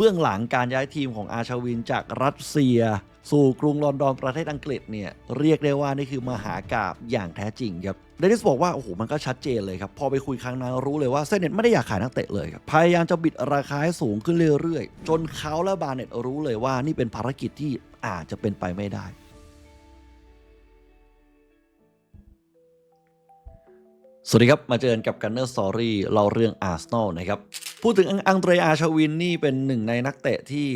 เบื้องหลังการย้ายทีมของอาชาวินจากรัสเซีย สู่กรุงลอนดอนประเทศอังกฤษเนี่ยเรียกได้ว่านี่คือมหากาบอย่างแท้จริงครับเดนิสบอกว่าโอ้โหมันก็ชัดเจนเลยครับ พอไปคุยครั้งนั้นรู้เลยว่าเซเน็ตไม่ได้อยากขายนักเตะเลยครับ พยายามจะบิดราคาให้สูงขึ้นเรื่อยๆ จนเขาและบาร์เน็ตรู้เลยว่านี่เป็นภารกิจที่อาจจะเป็นไปไม่ได้สวัสดีครับ มาเจอกันกับ Gunner Story เราเรื่องอาร์ n a l นะครับ พูดถึงอังเดรอาชาวินนี่เป็นหนึ่งในนักเตะที่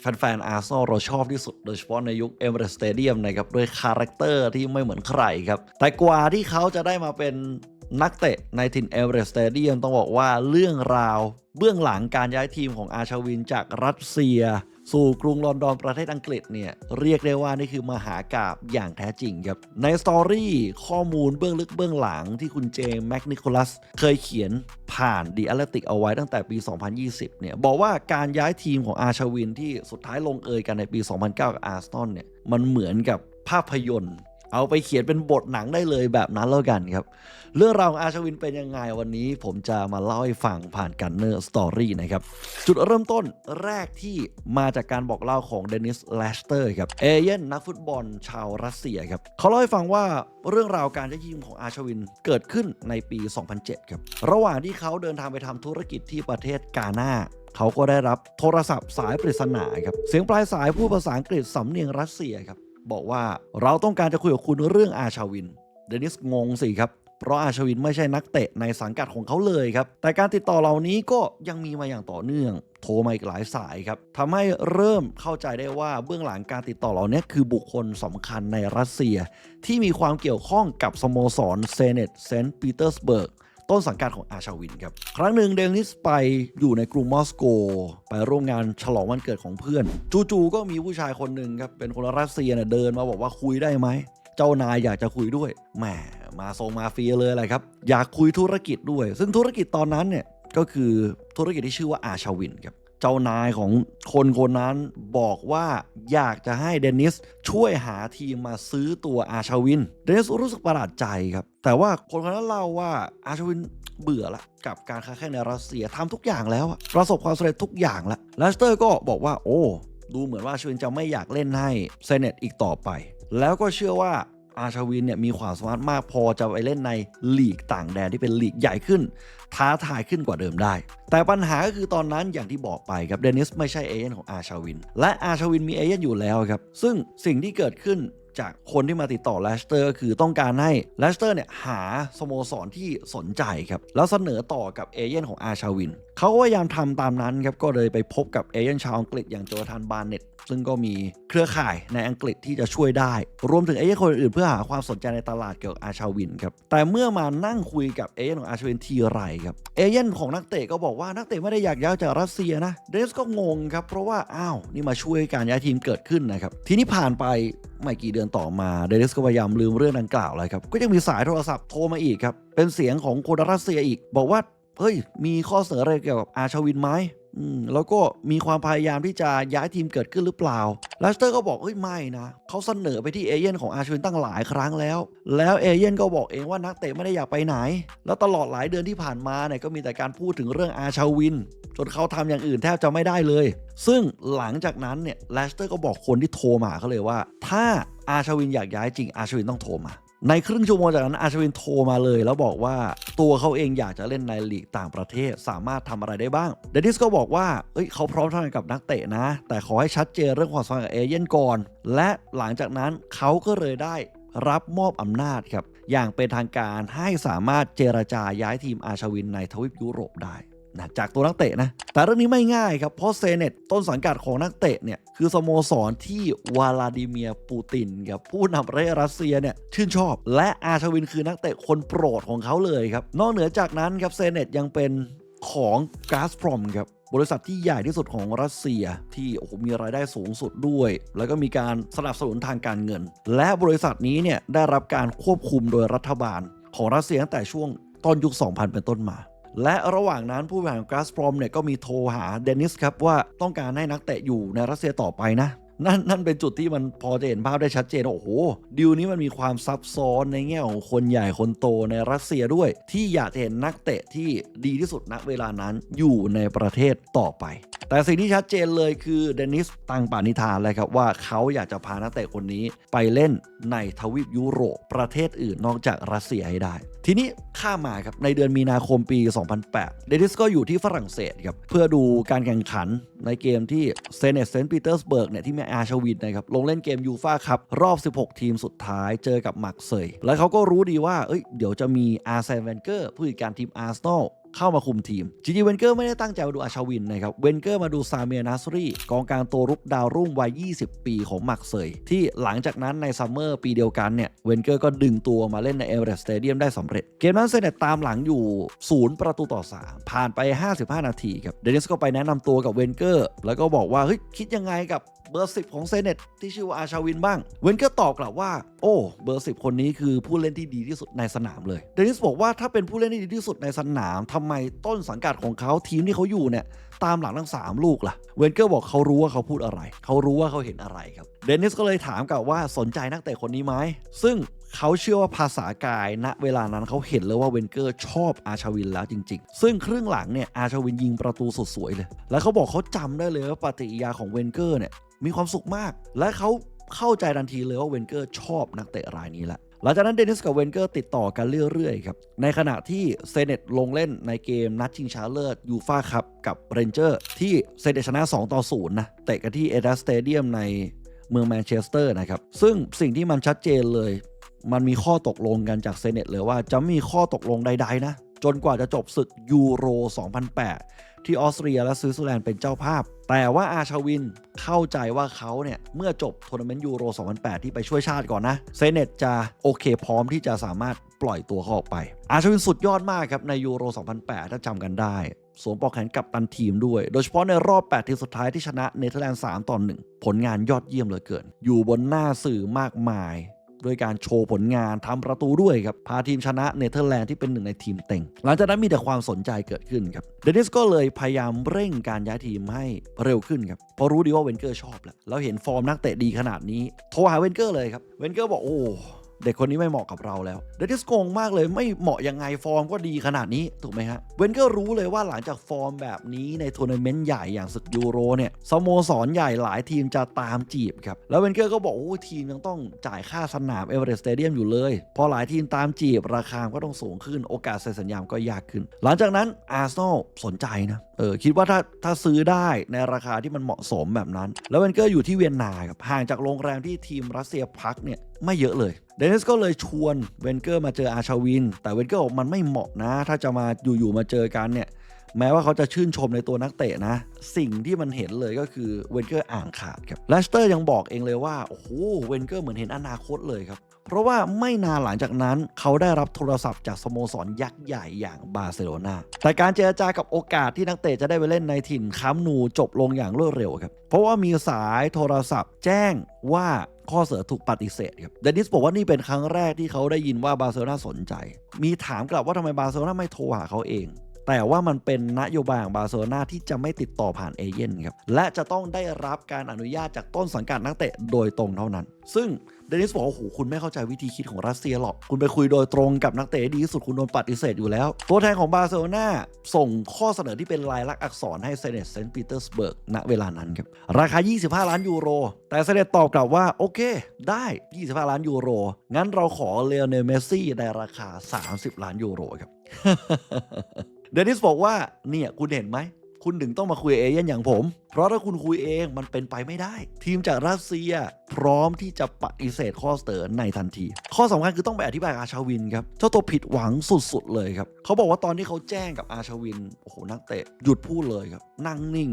แฟนๆอาร์ซอลเราชอบที่สุด โดยเฉพาะในยุคเอเมอร์สเตเดียมนะครับด้วยคาแรคเตอร์ที่ไม่เหมือนใครครับ แต่กว่าที่เขาจะได้มาเป็นนักเตะในถิ่นเอเวอร์สเตเดียมต้องบอกว่าเรื่องราว เบื้องหลังการย้ายทีมของอาชาวินจากรัสเซีย สู่กรุงลอนดอนประเทศอังกฤษเนี่ยเรียกได้ว่านี่คือมหากาบอย่างแท้จริงครับในสตอรี่ข้อมูลเบื้องลึกเบื้องหลังที่คุณเจมส์แมกนิโคลัสเคยเขียนผ่านดี a ลติกเอาไว้ตั้งแต่ปี 2020 เนี่ยบอกว่าการย้ายทีมของอาชาวินที่สุดท้ายลงเอยกันในปี 2009 กับอาร์สตันเนี่ยมันเหมือนกับภาพยนตร์ เอาไปเขียนเป็นบทหนังได้เลยแบบนั้นแล้วกันครับ เรื่องราวของอาชวินเป็นยังไงวันนี้ผมจะมาเล่าให้ฟังผ่านกันเนอร์สตอรี่นะครับ จุดเริ่มต้นแรกที่มาจากการบอกเล่าของเดนิสแลสเตอร์ครับ เอเย่นนักฟุตบอลชาวรัสเซียครับ เขาเล่าให้ฟังว่าเรื่องราวการย้ยทีมของอาชวินเกิดขึ้นในปี 2007 ครับ ระหว่างที่เขาเดินทางไปทำธุรกิจที่ประเทศกาหน้าเขาก็ได้รับโทรศัพท์สายปริศนาครับเสียงปลายสายผู้ภาษาอังกฤษสำเนียงรัสเซียครับ บอกว่าเราต้องการจะคุยกับคุณเรื่องอาชาวิน เดนิสงงสิครับ เพราะอาชวินไม่ใช่นักเตะในสังกัดของเขาเลยครับ แต่การติดต่อเหล่านี้ก็ยังมีมาอย่างต่อเนื่อง โทรมาอีกหลายสายครับทำให้เริ่มเข้าใจได้ว่าเบื้องหลังการติดต่อเหล่านี้คือบุคคลสำคัญในรัสเซีย ที่มีความเกี่ยวข้องกับสโมสรเซเนตเซนต์ปีเตอร์สเบิร์ก ต้นสังกัดของอาชาวินครับ ครั้งหนึ่งเดนิสไปอยู่ในกรุงมอสโก ไปร่วมงานฉลองวันเกิดของเพื่อน จู่ๆก็มีผู้ชายคนหนึ่งครับ เป็นคนรัสเซียเนี่ยเดินมาบอกว่าคุยได้ไหม เจ้านายอยากจะคุยด้วย แหม มาทรงมาเฟียเลยอะไรครับ อยากคุยธุรกิจด้วย ซึ่งธุรกิจตอนนั้นเนี่ยก็คือธุรกิจที่ชื่อว่าอาชาวินครับ เจ้านายของคนคนนั้นบอกว่าอยากจะให้เดนิสช่วยหาทีมมาซื้อตัวอาชาวิน เดนิสรู้สึกประหลาดใจครับ แต่ว่าคนคนนั้นเล่าว่าอาชาวินเบื่อละกับการค้าแข่งในรัสเซียทำทุกอย่างแล้วอะประสบความสำเร็จทุกอย่างแล้วลสเตอร์ก็บอกว่าโอ้ ดูเหมือนว่าชวินจะไม่อยากเล่นให้เซเนตอีกต่อไป แล้วก็เชื่อว่า อาชาวินเนี่ยมีความสามารถมากพอจะไปเล่นในลีกต่างแดนที่เป็นลีกใหญ่ขึ้น ท้าทายขึ้นกว่าเดิมได้ แต่ปัญหาก็คือตอนนั้นอย่างที่บอกไปครับเดนิสไม่ใช่เอเย่นของอาชาวิน และอาชาวินมีเอเย่นอยู่แล้วครับ ซึ่งสิ่งที่เกิดขึ้นจากคนที่มาติดต่อเลสเตอร์คือต้องการให้เลสเตอร์เนี่ยหาสโมสรที่สนใจครับ แล้วเสนอต่อกับเอเย่นของอาชาวิน เขาก็พยายามทำตามนั้นครับก็เลยไปพบกับเอเย่นชาวอังกฤษอย่างโจทานบาร์เน็ตซึ่งก็มีเครือข่ายในอังกฤษที่จะช่วยได้ รวมถึงเอเย่นคนอื่นเพื่อหาความสนใจในตลาดเกี่ยวกับอาชาวินครับแต่เมื่อมานั่งคุยกับเอเย่นของอาชาวินทีไรครับเอเย่นของนักเตะก็บอกว่านักเตะไม่ได้อยากย้ายจากรัสเซียนะเดนสก็งงครับเพราะว่าอ้าวนี่มาช่วยการย้ายทีมเกิดขึ้นนะครับทีนี้ผ่านไปไม่กี่เดือนต่อมาเดนิสก็พยายามลืมเรื่องดังกล่าวเลยครับก็ยังมีสายโทรศัพท์โทรมาอีกครับเป็นเสียงของคนรัสเซียอีก บอกว่า เฮ้ย มีข้อเสนออะไรเกี่ยวกับอาชวินไหมแล้วก็มีความพยายามที่จะย้ายทีมเกิดขึ้นหรือเปล่าเลสเตอร์ก็บอกเฮ้ยไม่นะเขาเสนอไปที่เอเย่นของอาชวินตั้งหลายครั้งแล้ว แล้วเอเย่นก็บอกเองว่านักเตะไม่ได้อยากไปไหน แล้วตลอดหลายเดือนที่ผ่านมาเนี่ยก็มีแต่การพูดถึงเรื่องอาชวิน จนเขาทำอย่างอื่นแทบจะไม่ได้เลย ซึ่งหลังจากนั้นเนี่ยเลสเตอร์ก็บอกคนที่โทรมาเขาเลยว่า ถ้าอาชวินอยากย้ายจริงอาชวินต้องโทรมา ในครึ่งชั่วโมงจากนั้นอาชวินโทรมาเลย แล้วบอกว่าตัวเขาเองอยากจะเล่นในลีกต่างประเทศสามารถทำอะไรได้บ้างเดนิสก็บอกว่าเอ้ยเขาพร้อมทำงานกับนักเตะนะ แต่ขอให้ชัดเจนเรื่องความสัมพันธ์กับเอเย่นก่อน และหลังจากนั้นเขาก็เลยได้รับมอบอำนาจครับ อย่างเป็นทางการให้สามารถเจรจาย้ายทีมอาชวินในทวีปยุโรปได้ นะจากตัวนักเตะนะ แต่เรื่องนี้ไม่ง่ายครับ เพราะเซเนตต้นสังกัดของนักเตะเนี่ย คือสโมสรที่วลาดิเมียร์ปูตินครับผู้นำประเทศรัสเซียเนี่ยชื่นชอบ และอาชวินคือนักเตะคนโปรดของเขาเลยครับ นอกเหนือจากนั้นครับเซเนตยังเป็นของกาสพรอมครับบริษัทที่ใหญ่ที่สุดของรัสเซียที่โอ้โหมีรายได้สูงสุดด้วย แล้วก็มีการสนับสนุนทางการเงิน และบริษัทนี้เนี่ยได้รับการควบคุมโดยรัฐบาลของรัสเซียตั้งแต่ช่วงต้นยุค 2000 เป็นต้นมา และระหว่างนั้นผู้บริหารกาสพรอมเนี่ยก็มีโทรหาเดนิสครับว่าต้องการให้นักเตะอยู่ในรัสเซียต่อไปนะนั่นนั่นเป็นจุดที่มันพอจะเห็นภาพได้ชัดเจน โอ้โหดีลนี้มันมีความซับซ้อนในแง่ของคนใหญ่คนโตในรัสเซียด้วย ที่อยากจะเห็นนักเตะที่ดีที่สุดณเวลานั้นอยู่ในประเทศต่อไป แต่สิ่งที่ชัดเจนเลยคือเดนิสตังปานิธานเลยครับว่าเขาอยากจะพานักเตะคนนี้ไปเล่นในทวีปยุโรปประเทศอื่นนอกจากรัสเซียให้ได้ ทีนี้ข้ามาครับในเดือนมีนาคมปี 2008 เดนิสก็อยู่ที่ฝรั่งเศสครับเพื่อดูการแข่งขันในเกมที่เซเนตเซนต์ปีเตอร์สเบิร์กเนี่ยที่มีอาชวินนะครับลงเล่นเกมยูฟาครับรอบ 16 ทีมสุดท้ายเจอกับมักเซยแล้วเขาก็รู้ดีว่าเอ้ยเดี๋ยวจะมีอาร์เซนเวนเกอร์ผู้จัดการทีมอาร์เซนอล เข้ามาคุมทีมจริงๆเวนเกอร์ไม่ได้ตั้งใจมาดูอาชาวินนะครับเวนเกอร์มาดูซาเมียนาสรีกองกลางตัวรุกดาวรุ่งวัย 20 ปีของมักเซยที่หลังจากนั้นในซัมเมอร์ปีเดียวกันเนี่ยเวนเกอร์ก็ดึงตัวมาเล่นในเอเวอเรสต์สเตเดียมได้สำเร็จ เกมนั้นเซเนตตามหลังอยู่ 0 ประตูต่อ 3 ผ่านไป 55 นาทีครับเดนิสก็ไปแนะนำตัวกับเวนเกอร์แล้วก็บอกว่าเฮ้ยคิดยังไงกับ เบอร์10ของเซเนตที่ชื่อว่าอาชาวินบ้าง เวนเกอร์ตอบกลับว่า โอ้ เบอร์10คนนี้คือผู้เล่นที่ดีที่สุดในสนามเลย เดนิสบอกว่าถ้าเป็นผู้เล่นที่ดีที่สุดในสนามทำไมต้นสังกัดของเขาทีมที่เขาอยู่เนี่ยตามหลังทั้ง 3 ลูกล่ะ เวนเกอร์บอกเขารู้ว่าเขาพูดอะไร เขารู้ว่าเขาเห็นอะไรครับ เดนิสก็เลยถามกลับว่าสนใจนักเตะคนนี้ไหม ซึ่งเขาเชื่อว่าภาษากายณเวลานั้นเขาเห็นเลยว่าเวนเกอร์ชอบอาชาวินแล้วจริง ๆ ซึ่งครึ่งหลังเนี่ยอาชาวินยิงประตูสดสวยเลย แล้วเขาบอกเขาจำได้เลยว่าปฏิกิริยาของเวนเกอร์เนี่ย มีความสุขมาก และเขาเข้าใจทันทีเลยว่าเวนเกอร์ชอบนักเตะรายนี้แหละหลังจากนั้นเดนิสกับเวนเกอร์ติดต่อกันเรื่อยๆครับ ในขณะที่เซเนตลงเล่นในเกมนัดชิงชนะเลิศยูฟาคัพกับเรนเจอร์ ที่เซเนตชนะ 2 ต่อ 0 นะ เตะกันที่เอเดสเตเดียมในเมืองแมนเชสเตอร์นะครับ ซึ่งสิ่งที่มันชัดเจนเลย มันมีข้อตกลงกันจากเซเนตเลยว่าจะม่มีข้อตกลงใดๆนะ จนกว่าจะจบศึกยูโร 2008 ที่ออสเตรียและสวิตเซอร์แลนด์เป็นเจ้าภาพ แต่ว่าอาชาวินเข้าใจว่าเขาเนี่ยเมื่อจบทัวร์นาเมนต์ยูโร 2008 ที่ไปช่วยชาติก่อนนะ เซเนตจะโอเคพร้อมที่จะสามารถปล่อยตัวเขาออกไป อาชาวินสุดยอดมากครับในยูโร 2008 ถ้าจำกันได้สวมปลอกแขนกับตันทีมด้วย โดยเฉพาะในรอบ 8 ทีมสุดท้ายที่ชนะเนเธอร์แลนด์ 3 ต่อ 1 ผลงานยอดเยี่ยมเหลือเกิน อยู่บนหน้าสื่อมากมาย ด้วยการโชว์ผลงานทำประตูด้วยครับ พาทีมชนะเนเธอร์แลนด์ที่เป็นหนึ่งในทีมเต็ง หลังจากนั้นมีแต่ความสนใจเกิดขึ้นครับ เดนิสก็เลยพยายามเร่งการย้ายทีมให้เร็วขึ้นครับ เพราะรู้ดีว่าเวนเกอร์ชอบแหละแล้วเห็นฟอร์มนักเตะดีขนาดนี้ โทรหาเวนเกอร์เลยครับ เวนเกอร์บอกโอ้ เด็กคนนี้ไม่เหมาะกับเราแล้วเดนิสโกงมากเลยไม่เหมาะยังไงฟอร์มก็ดีขนาดนี้ถูกไหมฮะเวนเกอร์รู้เลยว่าหลังจากฟอร์มแบบนี้ในทัวร์นาเมนต์ใหญ่อย่างศึกยูโรเนี่ยสโมสรใหญ่หลายทีมจะตามจีบครับแล้วเวนเกอร์ก็บอกโอ้ทีมยังต้องจ่ายค่าสนามเอเวอเรสต์สเตเดียมอยู่เลย พอหลายทีมตามจีบราคาก็ต้องสูงขึ้นโอกาสเซ็นสัญญาก็ยากขึ้น หลังจากนั้นอาร์เซนอลสนใจนะเออคิดว่าถ้าถ้าซื้อได้ในราคาที่มันเหมาะสมแบบนั้น แล้วเวนเกอร์อยู่ที่เวียนนาครับห่างจากโรงแรมที่ทีมรัสเซียพักเนี่ยไม่เยอะเลยเดนิสก็เลยชวนเวนเกอร์มาเจออาชาวิน แต่เวนเกอร์บอกมันไม่เหมาะนะ ถ้าจะมาอยู่ๆมาเจอกันเนี่ยแม้ว่าเขาจะชื่นชมในตัวนักเตะนะ สิ่งที่มันเห็นเลยก็คือเวนเกอร์อ่างขาดครับแลสเตอร์ยังบอกเองเลยว่า โอ้โหเวนเกอร์เหมือนเห็นอนาคตเลยครับ เพราะว่าไม่นานหลังจากนั้นเขาได้รับโทรศัพท์จากสโมสรยักษ์ใหญ่อย่างบาร์เซโลนาแต่การเจรจากับโอกาสที่นักเตะจะได้ไปเล่นในถิ่นคัมนูจบลงอย่างรวดเร็วครับเพราะว่ามีสายโทรศัพท์แจ้งว่า ข้อเสนอถูกปฏิเสธครับเดนิสบอกว่านี่เป็นครั้งแรกที่เขาได้ยินว่าบาร์เซโลนาสนใจ มีถามกลับว่าทำไมบาร์เซโลนาไม่โทรหาเขาเองแต่ว่ามันเป็นนโยบายของบาร์เซโลนาที่จะไม่ติดต่อผ่านเอเย่นครับ และจะต้องได้รับการอนุญาตจากต้นสังกัดนักเตะโดยตรงเท่านั้น ซึ่ง เดนิสบอกว่าโอ้โหคุณไม่เข้าใจวิธีคิดของรัสเซียหรอก คุณไปคุยโดยตรงกับนักเตะดีที่สุดคุณโดนปฏิเสธอยู่แล้ว ตัวแทนของบาร์เซโลนาส่งข้อเสนอที่เป็นลายลักษณ์อักษรให้เซเนตเซนต์ปีเตอร์สเบิร์กณเวลานั้นครับราคา 25 ล้านยูโร แต่เซเนตตอบกลับว่าโอเค ได้ 25 ล้านยูโร งั้นเราขอเลโอเนลเมสซี่ในราคา 30 ล้านยูโรครับเดนิสบอกว่าเนี่ยคุณเห็นไหมคุณถึงต้องมาคุยเอเย่นอย่างผม เพราะถ้าคุณคุยเองมันเป็นไปไม่ได้ ทีมจากรัสเซียพร้อมที่จะปฏิเสธข้อเสนอในทันที ข้อสำคัญคือต้องไปอธิบายกับอาชาวินครับเจ้าตัวผิดหวังสุดๆเลยครับเขาบอกว่าตอนที่เขาแจ้งกับอาชาวินโอ้โหนักเตะหยุดพูดเลยครับนั่งนิ่ง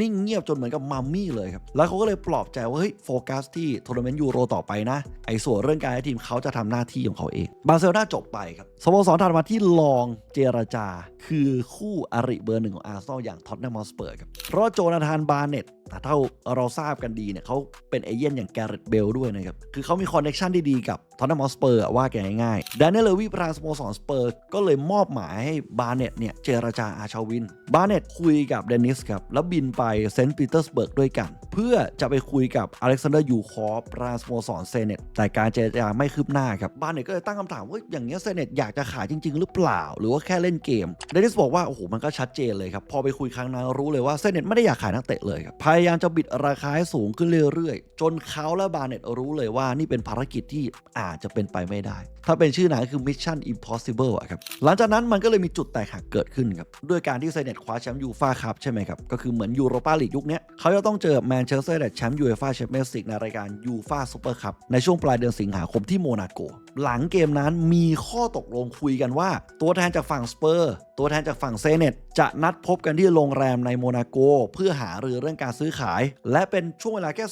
นิ่งเงียบจนเหมือนกับมัมมี่เลยครับ แล้วเขาก็เลยปลอบใจว่าเฮ้ยโฟกัสที่ทัวร์นาเมนต์ยูโรต่อไปนะ ไอ้ส่วนเรื่องการให้ทีมเขาจะทำหน้าที่ของเขาเอง บาร์เซโลนาจบไปครับ สโมสรถัดมาที่ลองเจรจา คือคู่อริเบอร์หนึ่งของอาร์เซนอลอย่างท็อตแนมฮอสเปอร์ครับ เพราะโจนาธานานบาร์เน็ตแต่เท่าเราทราบกันดีเนี่ยเขาเป็นเอเย่นอย่างแกเรตเบลด้วยนะครับ คือเขามีคอนเนคชันที่ดีกับทอตแนมอสเปอร์ว่าแกง่ายๆดเนียลเลวีประธานสโมสรสเปอร์ก็เลยมอบหมายให้บาร์เน็ตเนี่ย เจรจาอาชาวิน บาร์เน็ตคุยกับเดนิสครับ แล้วบินไปเซนต์ปีเตอร์สเบิร์กด้วยกัน เพื่อจะไปคุยกับอเล็กซานเดอร์ยูคอฟประธานสโมสรเซเนตแต่การเจรจาไม่คืบหน้าครับ บาเน็ตก็เลยตั้งคำถามว่าอย่างเงี้ยเซเนตอยากจะขายจริง ๆ หรือเปล่า หรือว่าแค่เล่นเกมเดนิสบอกว่าโอ้โหมันก็ชัดเจนเลยครับพอไปคุยครั้งนั้นรู้เลยว่าเซเนตไม่ได้อยากขายนักเตะเลยครับยายามจะบิดราคาให้สูงขึ้นเรื่อยๆ จนเขาและบาเน็ตรู้เลยว่านี่เป็นภารกิจที่อาจจะเป็นไปไม่ได้ ถ้าเป็นชื่อหนังคือ Mission Impossible อะครับ หลังจากนั้นมันก็เลยมีจุดแตกหักเกิดขึ้นครับ ด้วยการที่ไซเน็ตคว้าแชมป์ยูฟาคัพใช่ไหมครับ ก็คือเหมือนยูโรปาลีกยุคนี้เขาจะต้องเจอแมนเชสเตอร์ยูไนเต็ดแชมป์ยูเอฟ่าแชมเปี้ยนส์ลีกในรายการยูฟาซูเปอร์คัพในช่วงปลายเดือนสิงหาคมที่โมนาโก หลังเกมนั้นมีข้อตกลงคุยกันว่า ตัวแทนจากฝั่งสเปอร์ ตัวแทนจากฝั่งเซเนตจะนัดพบกันที่โรงแรมในโมนาโก เพื่อหารือเรื่องการซื้อขาย และเป็นช่วงเวลาแค่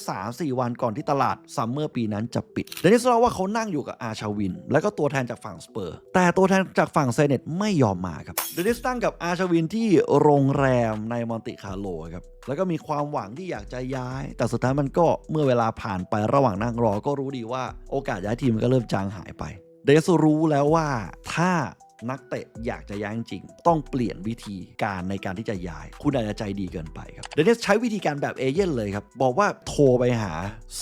3-4 วันก่อนที่ตลาดซัมเมอร์ปีนั้นจะปิดเดนิสเล่าว่าเขานั่งอยู่กับอาชาวินและก็ตัวแทนจากฝั่งสเปอร์ แต่ตัวแทนจากฝั่งเซเนตไม่ยอมมาครับเดนิสนั่งกับอาชวินที่โรงแรมในมอนติคาร์โลครับแล้วก็มีความหวังที่อยากจะย้าย แต่สุดท้ายมันก็เมื่อเวลาผ่านไประหว่างนั่งรอก็รู้ดีว่าโอกาสย้ายทีมก็เริ่มจางหายไปเดสรู้แล้วว่าถ้านักเตะอยากจะย้ายจริง ต้องเปลี่ยนวิธีการในการที่จะย้าย คุณอาจจะใจดีเกินไปครับ เดนิสใช้วิธีการแบบเอเย่นเลยครับ บอกว่าโทรไปหา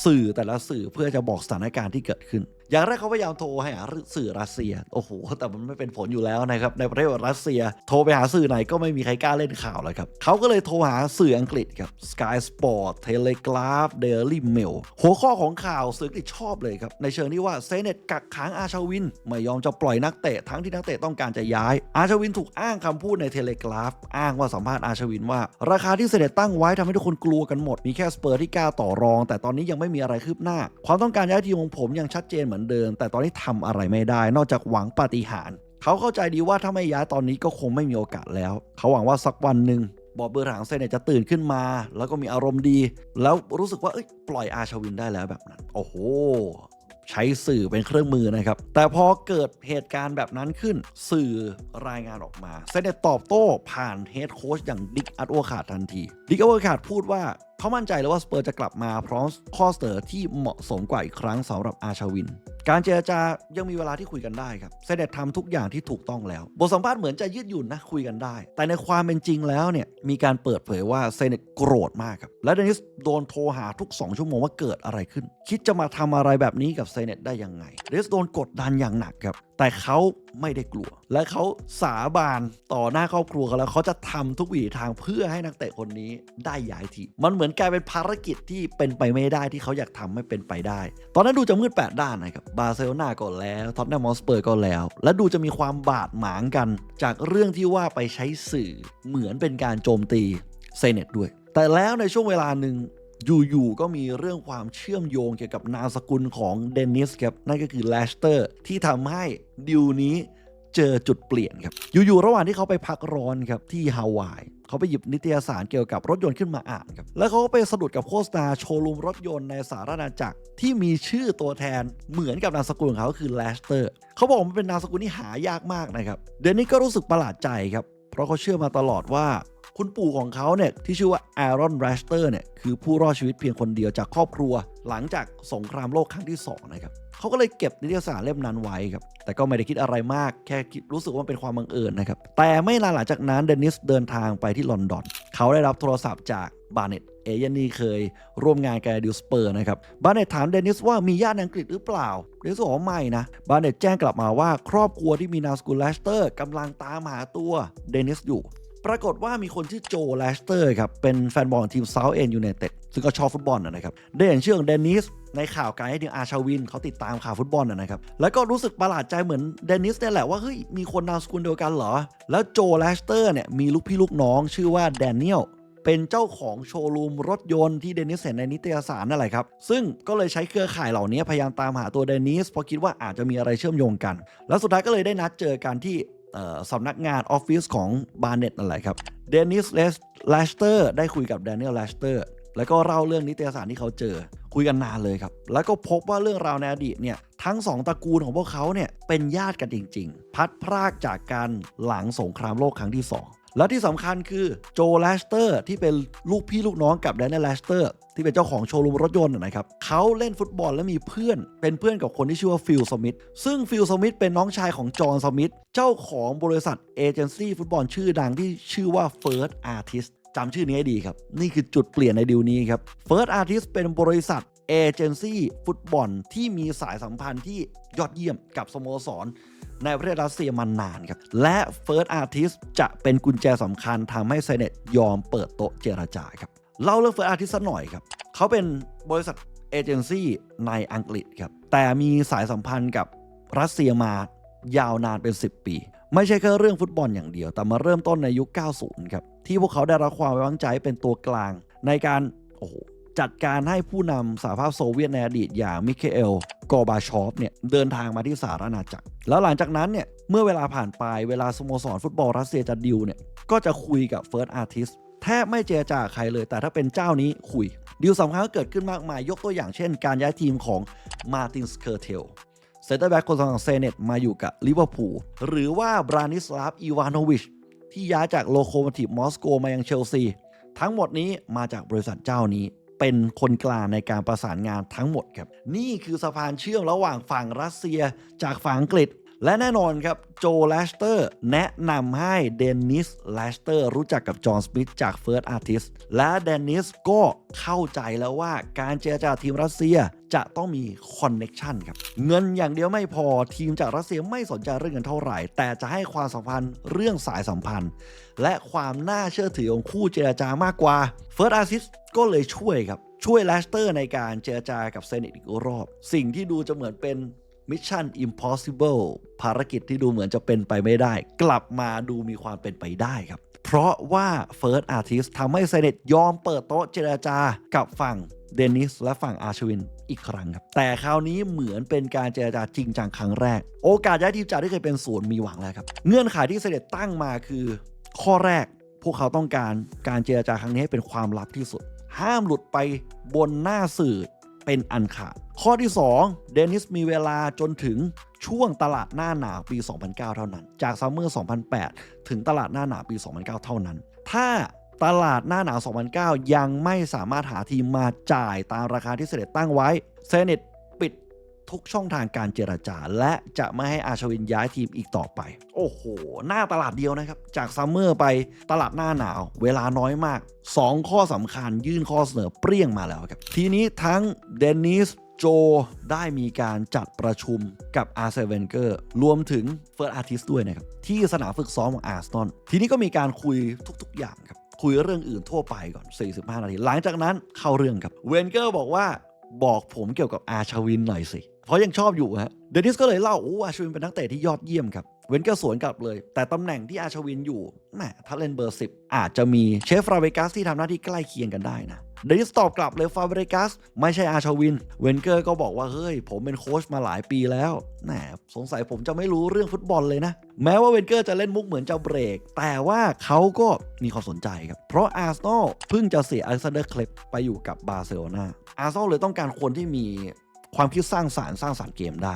สื่อแต่ละสื่อเพื่อจะบอกสถานการณ์ที่เกิดขึ้น อย่างแรกเขาพยายามโทรหาสื่อรัสเซีย โอ้โห แต่มันไม่เป็นผลอยู่แล้วนะครับ ในประเทศรัสเซีย โทรไปหาสื่อไหนก็ไม่มีใครกล้าเล่นข่าวแล้วครับ เขาก็เลยโทรหาสื่ออังกฤษครับ Sky Sport Telegraph Daily Mail หัวข้อของข่าวสื่ออังกฤษชอบเลยครับ ในเชิงที่ว่าเซเนตกักขังอาชาวิน ไม่ยอมจะปล่อยนักเตะทั้งที่นักเตะต้องการจะย้าย อาชาวินถูกอ้างคำพูดในเทเลกราฟอ้างว่าสัมภาษณ์อาชาวินว่า ราคาที่เซเนตตั้งไว้ทำให้ทุกคนกลัวกันหมดมีแค่สเปอร์ที่กล้าต่อรอง แต่ตอนนี้ยังไม่มีอะไรคืบหน้า ความต้องการย้ายทีมของผมยังชัดเจนเหมือนเดิม แต่ตอนนี้ทำอะไรไม่ได้ นอกจากหวังปาฏิหาริย์เขาเข้าใจดีว่าถ้าไม่ย้ายตอนนี้ก็คงไม่มีโอกาสแล้ว เขาหวังว่าสักวันหนึ่งบอบเบอร์หางเซเนตจะตื่นขึ้นมา แล้วก็มีอารมณ์ดี แล้วรู้สึกว่าเอ้ยปล่อยอาชาวินได้แล้วแบบนั้น โอ้โหใช้สื่อเป็นเครื่องมือนะครับ แต่พอเกิดเหตุการณ์แบบนั้นขึ้น สื่อรายงานออกมาเซเนตตอบโต้ผ่านเฮดโค้ชอย่างดิกอัตโอคาดทันที ดิกอัตโอคาดพูดว่าเขามั่นใจเลยว่าสเปอร์จะกลับมาพร้อมข้อเสนอที่เหมาะสมกว่าอีกครั้งสำหรับอาชาวิน การเจรจายังมีเวลาที่คุยกันได้ครับเซเนตทำทุกอย่างที่ถูกต้องแล้ว บทสัมภาษณ์เหมือนจะยืดหยุ่นนะคุยกันได้ แต่ในความเป็นจริงแล้วเนี่ยมีการเปิดเผยว่าเซเนตโกรธมากครับ และเดนิสโดนโทรหาทุก 2 ชั่วโมงว่าเกิดอะไรขึ้น คิดจะมาทำอะไรแบบนี้กับเซเนตได้ยังไงเดนิสโดนกดดันอย่างหนักครับ แต่เขาไม่ได้กลัว และเขาสาบานต่อหน้าครอบครัวเขาแล้วเขาจะทำทุกวิถีทางเพื่อให้นักเตะคนนี้ได้ย้ายทีมมันเหมือนกลายเป็นภารกิจที่เป็นไปไม่ได้ที่เขาอยากทำให้เป็นไปได้ ตอนนั้นดูจะมืดแปดด้านนะครับบาร์เซโลนาก็แล้วท็อตแนมมอสเปอร์ก็แล้ว และดูจะมีความบาดหมางกัน จากเรื่องที่ว่าไปใช้สื่อเหมือนเป็นการโจมตีเซเนตด้วย แต่แล้วในช่วงเวลาหนึ่ง อยู่ๆก็มีเรื่องความเชื่อมโยงเกี่ยวกับนามสกุลของเดนิสครับนั่นก็คือแลสเตอร์ที่ทำให้ดิวนี้เจอจุดเปลี่ยนครับ อยู่ๆระหว่างที่เขาไปพักร้อนครับที่ฮาวาย เขาไปหยิบนิตยสารเกี่ยวกับรถยนต์ขึ้นมาอ่านครับ แล้วเขาก็ไปสะดุดกับโฆษณาโชว์รูมรถยนต์ในสหราชอาณาจักรที่มีชื่อตัวแทนเหมือนกับนามสกุลของเขาคือแลสเตอร์ เขาบอกว่ามันเป็นนามสกุลที่หายากมากนะครับ เดนนี่ก็รู้สึกประหลาดใจครับ เพราะเขาเชื่อมาตลอดว่า คุณปู่ของเขาเนี่ยที่ชื่อว่าแอรอนแรสเตอร์เนี่ยคือผู้รอดชีวิตเพียงคนเดียวจากครอบครัว หลังจากสงครามโลกครั้งที่สองนะครับเขาก็เลยเก็บนิตยสารเล่มนั้นไว้ครับแต่ก็ไม่ได้คิดอะไรมากแค่คิดรู้สึกว่าเป็นความบังเอิญนะครับแต่ไม่นานหลังจากนั้นเดนิสเดินทางไปที่ลอนดอน เขาได้รับโทรศัพท์จากบาร์เน็ต เอเยนนี่เคยร่วมงานกับดิวสเปอร์นะครับบาร์เน็ตถามเดนิสว่ามีญาติอังกฤษหรือเปล่า เดนิสบอกว่าไม่นะ บาร์เน็ตแจ้งกลับมาว่าครอบครัวที่มีนามสกุลแลสเตอร์กำลังตามหาตัวเดนิสอยู่ปรากฏว่ามีคนชื่อโจแลสเตอร์ครับ เป็นแฟนบอลทีมเซาท์เอ็นยูไนเต็ดซึ่งก็ชอบฟุตบอลนะครับ ได้เห็นชื่อของเดนิสในข่าวการให้ทีมอาชาวินเขาติดตามข่าวฟุตบอลนะนะครับ แล้วก็รู้สึกประหลาดใจเหมือนเดนิสเนี่ยแหละว่า เฮ้ย มีคนนามสกุลเดียวกันเหรอ แล้วโจแลสเตอร์เนี่ยมีลูกพี่ลูกน้องชื่อว่าแดเนียล เป็นเจ้าของโชว์รูมรถยนต์ที่เดนิสเห็นในนิตยสารนั่นแหละครับ ซึ่งก็เลยใช้เครือข่ายเหล่านี้พยายามตามหาตัวเดนิสเพราะคิดว่าอาจจะมีอะไรเชื่อมโยงกัน แล้วสุดท้ายก็เลยได้นัดเจอกันที่สำนักงานออฟฟิศของบาร์เน็ตนั่นแหละครับเดนิสเลสเตอร์ได้คุยกับแดเนียลเลสเตอร์แล้วก็เล่าเรื่องนิตยสารที่เขาเจอ คุยกันนานเลยครับ แล้วก็พบว่าเรื่องราวในอดีตเนี่ย ทั้งสองตระกูลของพวกเขาเนี่ย เป็นญาติกันจริง ๆ พัดพรากจากกันหลังสงครามโลกครั้งที่ 2 และที่สำคัญคือโจแลสเตอร์ที่เป็นลูกพี่ลูกน้องกับแดนเนลแลสเตอร์ที่เป็นเจ้าของโชว์รูมรถยนต์นะนะครับเขาเล่นฟุตบอลและมีเพื่อน เป็นเพื่อนกับคนที่ชื่อว่าฟิลสมิธซึ่งฟิลสมิธเป็นน้องชายของจอห์นสมิธเจ้าของบริษัทเอเจนซี่ฟุตบอลชื่อดังที่ชื่อว่า First Artist จำชื่อนี้ให้ดีครับ นี่คือจุดเปลี่ยนในดีลนี้ครับ First Artist เป็นบริษัทเอเจนซี่ฟุตบอลที่มีสายสัมพันธ์ที่ยอดเยี่ยมกับสโมสร ในประเทศรัสเซียมานานครับ และ First Artist จะเป็นกุญแจสำคัญทำให้เซเนตยอมเปิดโต๊ะเจรจาครับเล่าเรื่อง First Artist สักหน่อยครับ เขาเป็นบริษัทเอเจนซี่ในอังกฤษครับ แต่มีสายสัมพันธ์กับรัสเซียมายาวนานเป็น 10 ปี ไม่ใช่แค่เรื่องฟุตบอลอย่างเดียว แต่มาเริ่มต้นในยุค 90 ครับ ที่พวกเขาได้รับความไว้วางใจเป็นตัวกลาง ในการโอ้จัดการให้ผู้นำสหภาพโซเวียตในอดีตอย่างมิเคเอล กอบาชอฟเนี่ยเดินทางมาที่สหราชอาณาจักร แล้วหลังจากนั้นเนี่ยเมื่อเวลาผ่านไปเวลาสโมสรฟุตบอลรัสเซียจะดิวเนี่ยก็จะคุยกับเฟิร์สอาร์ติสแทบไม่เจรจาใครเลย แต่ถ้าเป็นเจ้านี้คุยดิวสำคัญก็เกิดขึ้นมากมาย ยกตัวอย่างเช่น การย้ายทีมของมาตินสเคอร์เทลเซนเตอร์แบ็กคนสำคัญของเซเนตมาอยู่กับลิเวอร์พูลหรือว่าบรานิสลาฟอีวานอวิชที่ย้ายจากโลโคโมทีฟมอสโกมายังเชลซีทั้งหมดนี้มาจากบริษัทเจ้านี้ เป็นคนกลางในการประสานงานทั้งหมดครับ นี่คือสะพานเชื่อมระหว่างฝั่งรัสเซียจากฝั่งอังกฤษ และแน่นอนครับโจแลสเตอร์แนะนำให้เดนิสแลสเตอร์รู้จักกับจอห์นสมิธจาก First Artist และเดนิสก็เข้าใจแล้วว่าการเจรจาทีมรัสเซีย จะต้องมีคอนเน็ชันครับ เงินอย่างเดียวไม่พอทีมจากรัสเซียไม่สนใจเรื่องเงินเท่าไหร่ แต่จะให้ความสัมพันธ์เรื่องสายสัมพันธ์ และความน่าเชื่อถือของคู่เจรจามากกว่า First Artist ก็เลยช่วยครับ ช่วยแลสเตอร์ในการเจรจากับเซเนตอีกรอบ สิ่งที่ดูจะเหมือนเป็น Mission Impossible ภารกิจที่ดูเหมือนจะเป็นไปไม่ได้ กลับมาดูมีความเป็นไปได้ครับ เพราะว่า First Artist ทำให้เซเนตยอมเปิดโต๊ะเจรจากับฝั่งเดนิสและฝั่งอาชวินอีกครั้งครับ แต่คราวนี้เหมือนเป็นการเจรจาจริงจังครั้งแรก โอกาสย้ายทีมจากที่เคยเป็นศูนย์มีหวังแล้วครับ เงื่อนไขที่เซเนตตั้งมาคือ ข้อแรกพวกเขาต้องการการเจรจาครั้งนี้ให้เป็นความลับที่สุด ห้ามหลุดไปบนหน้าสื่อเป็นอันขาดข้อที่ 2 เดนิสมีเวลาจนถึง ช่วงตลาดหน้าหนาวปี 2009 เท่านั้น จากซัมเมอร์ 2008 ถึงตลาดหน้าหนาวปี 2009 เท่านั้น ถ้าตลาดหน้าหนาว 2009 ยังไม่สามารถหาทีมมาจ่ายตามราคาที่เสด็จตั้งไว้ เซเนตปิดทุกช่องทางการเจรจา และจะไม่ให้อาชวินย้ายทีมอีกต่อไป โอ้โห หน้าตลาดเดียวนะครับ จากซัมเมอร์ไปตลาดหน้าหนาว เวลาน้อยมาก 2 ข้อสำคัญยื่นข้อเสนอเปรี้ยงมาแล้วครับ ทีนี้ทั้งเดนิส โจได้มีการจัดประชุมกับอาร์เซเวนเกอร์รวมถึงเฟิร์สอาร์ติสด้วยนะครับ ที่สนามฝึกซ้อมของอาร์สตอนทีนี้ก็มีการคุยทุก ๆ อย่างครับ คุยเรื่องอื่นทั่วไปก่อน 45 นาที หลังจากนั้นเข้าเรื่องครับเวนเกอร์บอกว่าบอกผมเกี่ยวกับอาชาวินหน่อยสิ เพราะยังชอบอยู่ฮะเดนิสก็เลยเล่าโอ้อาชวินเป็นนักเตะที่ยอดเยี่ยมครับเวนเกอร์สวนกลับเลย แต่ตำแหน่งที่อาชวินอยู่แหมถ้าเล่นเบอร์ 10 อาจจะมีเชฟฟราเวกัสที่ทำหน้าที่ใกล้เคียงกันได้นะ ดนิสตอบกลับเลยฟาเบรกัสไม่ใช่อาชาวิน เวนเกอร์ก็บอกว่า เฮ้ย ผมเป็นโค้ชมาหลายปีแล้วแหมสงสัยผมจะไม่รู้เรื่องฟุตบอลเลยนะ แม้ว่าเวนเกอร์จะเล่นมุกเหมือนจะเบรก แต่ว่าเขาก็มีความสนใจครับ เพราะอาร์เซนอลเพิ่งจะเสียอเล็กซานเดอร์เคลปไปอยู่กับบาร์เซโลนาอาร์เซนอลเลยต้องการคนที่มีความคิดสร้างสารรค์สร้างสารรค์เกมได้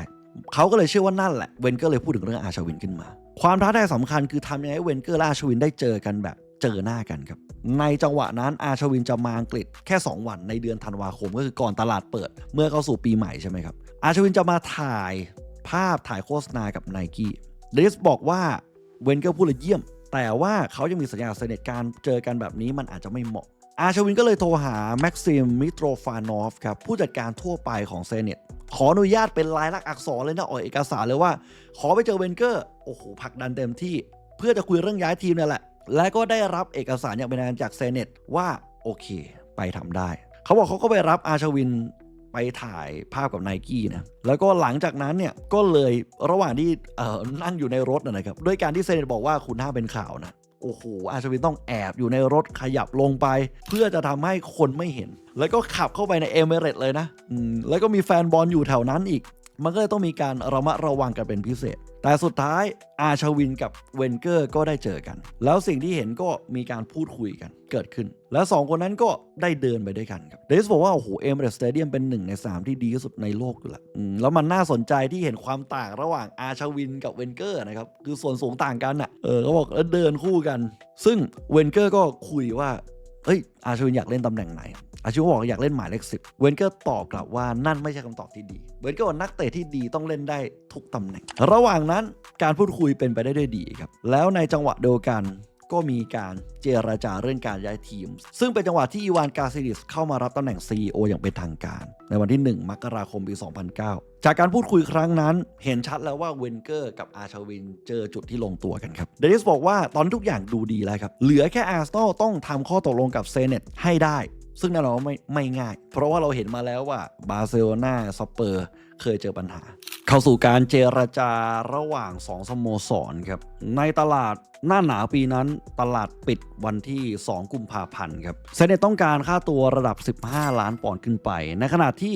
เขาก็เลยเชื่อว่านั่นแหละเวนเกอร์เลยพูดถึงเรื่องอาชาวินขึ้นมา ความท้าทายสำคัญคือทำยังไงให้เวนเกอร์และอาชวินได้เจอกันแบบ เจอหน้ากันครับ ในจังหวะนั้นอาชวินจะมาอังกฤษแค่ 2 วันในเดือนธันวาคมก็คือก่อนตลาดเปิด เมื่อเข้าสู่ปีใหม่ใช่ไหมครับ อาชวินจะมาถ่ายภาพถ่ายโฆษณากับไนกี้เดสบอกว่าเวนเกอร์พูดเลยเยี่ยม แต่ว่าเขายังมีสัญญาเซเนตการเจอกันแบบนี้มันอาจจะไม่เหมาะ อาชวินก็เลยโทรหาแม็กซิมมิโตรฟานอฟครับผู้จัดการทั่วไปของเซเนตขออนุญาตเป็นลายลักษณ์อักษรเลยนะออกเอกสารเลยว่า ขอไปเจอเวนเกอร์โอ้โหผลักดันเต็มที่ เพื่อจะคุยเรื่องย้ายทีมนี่แหละ และก็ได้รับเอกสารอย่างเป็นทางการจากเซเนตว่าโอเค ไปทำได้ เขาบอกเขาก็ไปรับอาชวินไปถ่ายภาพกับไนกี้นะ แล้วก็หลังจากนั้นเนี่ย ก็เลยระหว่างที่นั่งอยู่ในรถนะครับ ด้วยการที่เซเนตบอกว่าคุณห้าเป็นข่าวนะ โอ้โห อาชวินต้องแอบอยู่ในรถขยับลงไป เพื่อจะทำให้คนไม่เห็น แล้วก็ขับเข้าไปในเอเมเรตเลยนะ แล้วก็มีแฟนบอลอยู่แถวนั้นอีก มันก็เลยต้องมีการระมัดระวังกันเป็นพิเศษ แต่สุดท้ายอาชวินกับเวนเกอร์ก็ได้เจอกัน แล้วสิ่งที่เห็นก็มีการพูดคุยกันเกิดขึ้น แล้ว2คนนั้นก็ได้เดินไปด้วยกันครับ เดสบอกว่า โอ้โห เอเมเรสเตเดียมเป็นหนึ่งใน 3 ที่ดีที่สุดในโลกอยู่ละอืมแล้วมันน่าสนใจที่เห็นความต่างระหว่างอาชวินกับเวนเกอร์นะครับ คือส่วนสูงต่างกันอะ เออเขาบอกแล้วเดินคู่กัน ซึ่งเวนเกอร์ก็คุยว่า เอ้ยอาชวินอยากเล่นตำแหน่งไหน อาชิวบอกอยากเล่นหมายเลขสิบเวนเกอร์ตอบกลับว่านั่นไม่ใช่คำตอบที่ดี เวนเกอร์บอกนักเตะที่ดีต้องเล่นได้ทุกตำแหน่ง ระหว่างนั้นการพูดคุยเป็นไปได้ด้วยดีครับ แล้วในจังหวะเดียวกัน ก็มีการเจรจาเรื่องการย้ายทีม ซึ่งเป็นจังหวะที่อีวานกาซิดิสเข้ามารับตำแหน่ง CEO อย่างเป็นทางการ ในวันที่ 1 มกราคมปี 2009 จากการพูดคุยครั้งนั้นเห็นชัดแล้วว่าเวนเกอร์กับอาชาวินเจอจุดที่ลงตัวกันครับ เดนิสบอกว่าตอนทุกอย่างดูดีแล้วครับ เหลือแค่อาร์เซนอลต้องทำข้อตกลงกับเซเนตให้ได้ซึ่งแน่นอนไม่ไม่ง่าย เพราะว่าเราเห็นมาแล้วว่าบาร์เซโลนาสเปอร์ เคยเจอปัญหา เข้าสู่การเจรจาระหว่าง 2สโมสรครับในตลาดหน้าหนาวปีนั้นตลาดปิดวันที่ 2 กุมภาพันธ์ครับเซเนตต้องการค่าตัวระดับ 15 ล้านปอนด์ขึ้นไป ในขณะที่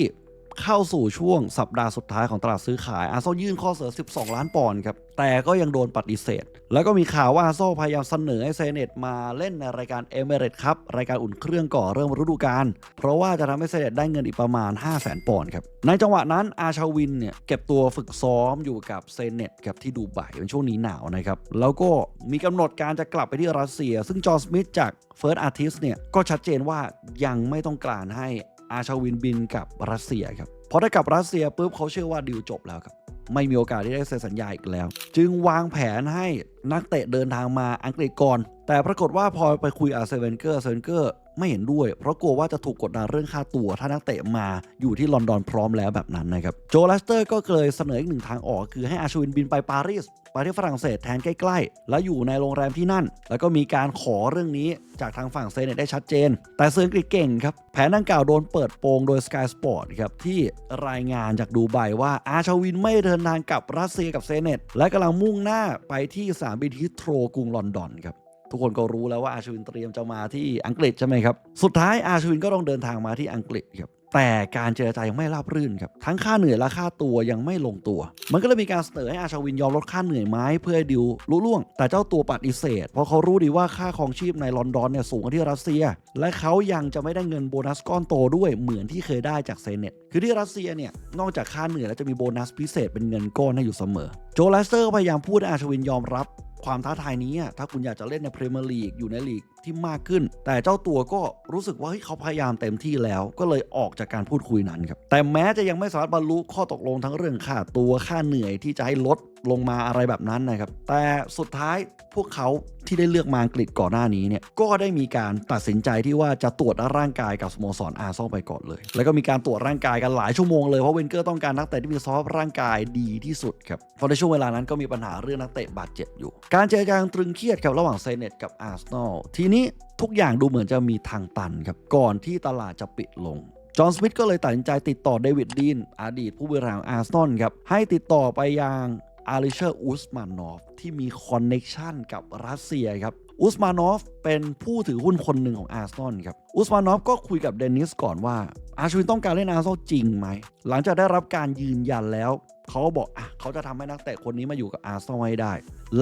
เข้าสู่ช่วงสัปดาห์สุดท้ายของตลาดซื้อขายอาร์ซอยื่นข้อเสนอ 12 ล้านปอนด์ครับ แต่ก็ยังโดนปฏิเสธ แล้วก็มีข่าวว่าอาร์ซอพยายามเสนอให้เซเนตมาเล่นในรายการเอเมเรตครับ รายการอุ่นเครื่องก่อเริ่มฤดูกาลเพราะว่าจะทำให้เซเนตได้เงินอีกประมาณ 5 0 0 0 0 0ปอนด์ครับ ในจังหวะนั้นอาชาวินเนี่ยเก็บตัวฝึกซ้อมอยู่กับเซเนตครับที่ดูไบเป็นช่วงนี้หนาวนะครับแล้วก็มีกำหนดการจะกลับไปที่รัสเซีย ซึ่งจอห์นสมิธจากเฟิร์สอาร์ติสเนี่ยก็ชัดเจนว่ายังไม่ต้องการให้ อาชาวินบินกับรัสเซียครับเพราะถ้ากับรัสเซียปุ๊บเขาเชื่อว่าดีลจบแล้วครับไม่มีโอกาสที่ได้เซ็นสัญญาอีกแล้ว จึงวางแผนให้นักเตะเดินทางมาอังกฤษก่อน แต่ปรากฏว่าพอไปคุยกับเซเวนเกอร์เซเวนเกอร์ไม่เห็นด้วย เพราะกลัวว่าจะถูกกดดันเรื่องค่าตัว ถ้านักเตะมาอยู่ที่ลอนดอนพร้อมแล้วแบบนั้นนะครับ โจลัสเตอร์ก็เลยเสนออีกหนึ่งทางออก คือให้อาชวินบินไปปารีส ไปที่ฝรั่งเศสแทนใกล้ๆ แล้วอยู่ในโรงแรมที่นั่น แล้วก็มีการขอเรื่องนี้จากทางฝั่งเซเนตได้ชัดเจน แต่เซอร์อังกฤษเก่งครับ แผนดังกล่าวโดนเปิดโปงโดย Sky Sport ครับที่รายงานจากดูไบว่าอาชวินไม่เดินทางกลับรัสเซียกับเซเนตและกำลังมุ่งหน้าไปที่สนามบินฮิตโรกรุงลอนดอนครับทุกคนก็รู้แล้วว่าอาชวินเตรียมจะมาที่อังกฤษใช่ไหมครับ สุดท้ายอาชวินก็ต้องเดินทางมาที่อังกฤษครับ แต่การเจรจายังไม่ราบรื่นครับ ทั้งค่าเหนื่อยและค่าตัวยังไม่ลงตัว มันก็เลยมีการเสนอให้อาชวินยอมลดค่าเหนื่อยไม้เพื่อให้ดิวลุล่วง แต่เจ้าตัวปฏิเสธ เพราะเขารู้ดีว่าค่าครองชีพในลอนดอนเนี่ยสูงกว่าที่รัสเซีย และเขายังจะไม่ได้เงินโบนัสก้อนโตด้วยเหมือนที่เคยได้จากเซเนตคือที่รัสเซียเนี่ยนอกจากค่าเหนื่อยแล้วจะมีโบนัสพิเศษเป็นเงินก้อนให้อยู่เสมอ โจลัสเตอร์ก็พยายามพูดให้อาชวินยอมรับ ความท้าทายนี้ถ้าคุณอยากจะเล่นในพรีเมียร์ลีกอยู่ในลีกที่มากขึ้น แต่เจ้าตัวก็รู้สึกว่าเฮ้ยเขาพยายามเต็มที่แล้ว ก็เลยออกจากการพูดคุยนั้นครับแต่แม้จะยังไม่สามารถบรรลุข้อตกลงทั้งเรื่องค่าตัวค่าเหนื่อยที่จะให้ลด ลงมาอะไรแบบนั้นนะครับ แต่สุดท้ายพวกเขาที่ได้เลือกมาอังกฤษก่อนหน้านี้เนี่ยก็ได้มีการตัดสินใจที่ว่าจะตรวจร่างกายกับสโมสรอาร์ซอลไปก่อนเลย แล้วก็มีการตรวจร่างกายกันหลายชั่วโมงเลยเพราะเวนเกอร์ต้องการนักเตะที่มีสภาพร่างกายดีที่สุดครับเพราะในช่วงเวลานั้นก็มีปัญหาเรื่องนักเตะบาดเจ็บอยู่ การเจรจาตรึงเครียดครับระหว่างเซเนตกับอาร์เซนอลทีนี้ทุกอย่างดูเหมือนจะมีทางตันครับก่อนที่ตลาดจะปิดลงจอห์นสมิธก็เลยตัดสินใจติดต่อเดวิดดีนอดีตผู้บริหารของอาร์ซนอลครับให้ติดต่อไปยัง อาริเชอร์อุสมานอฟที่มีคอนเน็ชันกับรัสเซียครับอุสมานอฟเป็นผู้ถือหุ้นคนหนึ่งของอาร์ซอลครับอุสมานอฟก็คุยกับเดนิสก่อนว่า อาชวินต้องการเล่นอาร์ซอลจริงไหม หลังจากได้รับการยืนยันแล้ว เขาบอกอะเขาจะทำให้นักเตะคนนี้มาอยู่กับอาร์ซอลให้ได้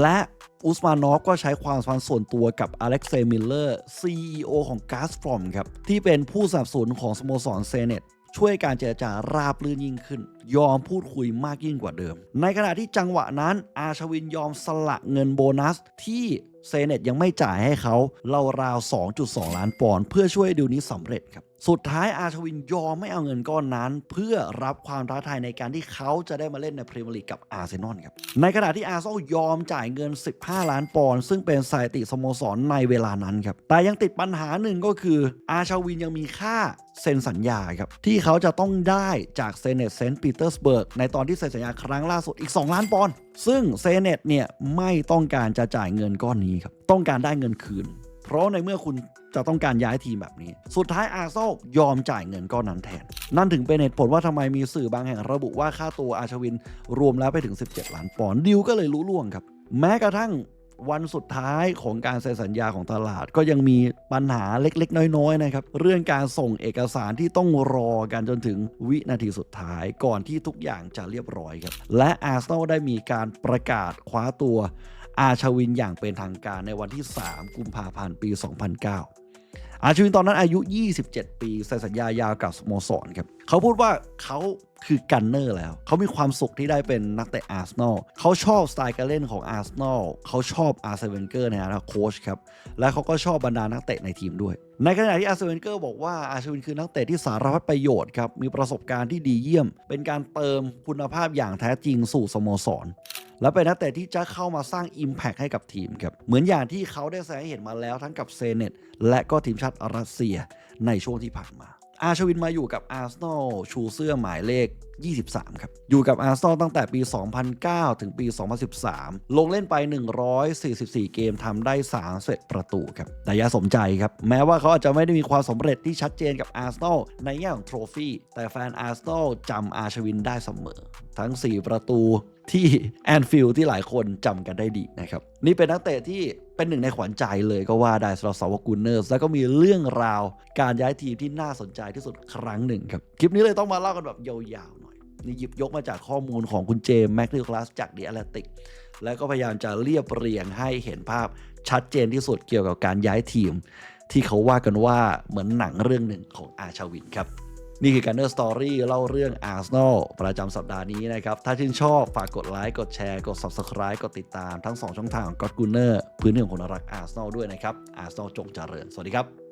และอุสมานอฟก็ใช้ความสัมพันธ์ส่วนตัวกับอเล็กเซย์มิลเลอร์ CEO ของกาสฟรอมครับที่เป็นผู้สนับสนุนของสโมสรเซเนต ช่วยการเจรจาราบรื่นยิ่งขึ้น ยอมพูดคุยมากยิ่งกว่าเดิม ในขณะที่จังหวะนั้น อาชวินยอมสละเงินโบนัสที่เซเนตยังไม่จ่ายให้เขาราวๆ2.2 ล้านปอนด์เพื่อช่วยดิวนี้สำเร็จครับ สุดท้ายอาชวินยอมไม่เอาเงินก้อนนั้น เพื่อรับความท้าทายในการที่เขาจะได้มาเล่นในพรีเมียร์ลีกกับอาร์เซนอลครับ ในขณะที่อาร์เซนอลยอมจ่ายเงิน 15 ล้านปอนด์ซึ่งเป็นสถิติสโมสรในเวลานั้นครับ แต่ยังติดปัญหาหนึ่งก็คือ อาชวินยังมีค่าเซ็นสัญญาครับที่เขาจะต้องได้จากเซเนตเซนต์ปีเตอร์สเบิร์กในตอนที่เซ็นสัญญาครั้งล่าสุดอีก 2 ล้านปอนด์ซึ่งเซเนตเนี่ยไม่ต้องการจะจ่ายเงินก้อนนี้ครับต้องการได้เงินคืน เพราะในเมื่อคุณจะต้องการย้ายทีมแบบนี้ สุดท้ายอาร์เซนยอมจ่ายเงินก้อนนั้นแทน นั่นถึงเป็นเหตุผลว่าทำไมมีสื่อบางแห่งระบุว่าค่าตัวอาชวินรวมแล้วไปถึง 17 ล้านปอนด์ดิวก็เลยรู้ล่วงครับ แม้กระทั่งวันสุดท้ายของการเซ็นสัญญาของตลาดก็ยังมีปัญหาเล็กๆ น้อยๆนะครับ เรื่องการส่งเอกสารที่ต้องรอกันจนถึงวินาทีสุดท้ายก่อนที่ทุกอย่างจะเรียบร้อยครับ และอาร์เซนอลได้มีการประกาศคว้าตัว อาชวินอย่างเป็นทางการในวันที่ 3 กุมภาพันธ์ปี 2009 อาชวินตอนนั้นอายุ 27 ปีเซ็นสัญญายาวกับสโมสรครับเขาพูดว่าเขาคือกันเนอร์แล้ว เขามีความสุขที่ได้เป็นนักเตะอาร์เซนอลเขาชอบสไตล์การเล่นของอาร์เซนอลเขาชอบอาร์เซเวนเกอร์ในฐานะโค้ชครับ และเขาก็ชอบบรรดานักเตะในทีมด้วย ในขณะที่อาร์เซเวนเกอร์บอกว่าอาร์เซเวนคือนักเตะที่สารพัดประโยชน์ครับ มีประสบการณ์ที่ดีเยี่ยม เป็นการเติมคุณภาพอย่างแท้จริงสู่สโมสร และเป็นนักเตะที่จะเข้ามาสร้าง Impact ให้กับทีมครับ เหมือนอย่างที่เขาได้แสดงให้เห็นมาแล้วทั้งกับเซเนตและก็ทีมชาติรัสเซียในช่วงที่ผ่านมา อาชวินมาอยู่กับอาร์เซนอลชูเสื้อหมายเลข 23 ครับ อยู่กับอาร์เซนอลตั้งแต่ปี 2009 ถึงปี 2013 ลงเล่นไป 144 เกมทำได้3เซตประตูครับแต่อย่าสมใจครับ แม้ว่าเขาอาจจะไม่ได้มีความสำเร็จที่ชัดเจนกับอาร์เซนอลในแง่ของโทรฟี่แต่แฟนอาร์เซนอลจำอาชวินได้เสมอ ทั้ง 4 ประตูที่แอนฟิลด์ที่หลายคนจำกันได้ดีนะครับ นี่เป็นนักเตะที่เป็นหนึ่งในขวัญใจเลยก็ว่าได้สำหรับสาวกกูเนอร์สแล้วก็มีเรื่องราวการย้ายทีมที่น่าสนใจที่สุดครั้งหนึ่งครับ คลิปนี้เลยต้องมาเล่ากันแบบยาวๆหน่อย นี่หยิบยกมาจากข้อมูลของคุณเจมส์แมคนิคลัสจากดี a อ l ลติกแล้วก็พยายามจะเรียบเรียงให้เห็นภาพชัดเจนที่สุดเกี่ยวกับการย้ายทีม ที่เขาว่ากันว่าเหมือนหนังเรื่องหนึ่งของอาชาวินครับ นี่คือการเนอร์สตอรี่เล่าเรื่องอาร์เซนอลประจำสัปดาห์นี้นะครับ ถ้าชื่นชอบฝากกดไลค์กดแชร์กด Subscribe กดติดตามทั้ง 2 ช่องทางของก็อดกูเนอร์พื้นที่ของคนรักอาร์เซนอลด้วยนะครับอาร์เซนอลจงเจริญ สวัสดีครับ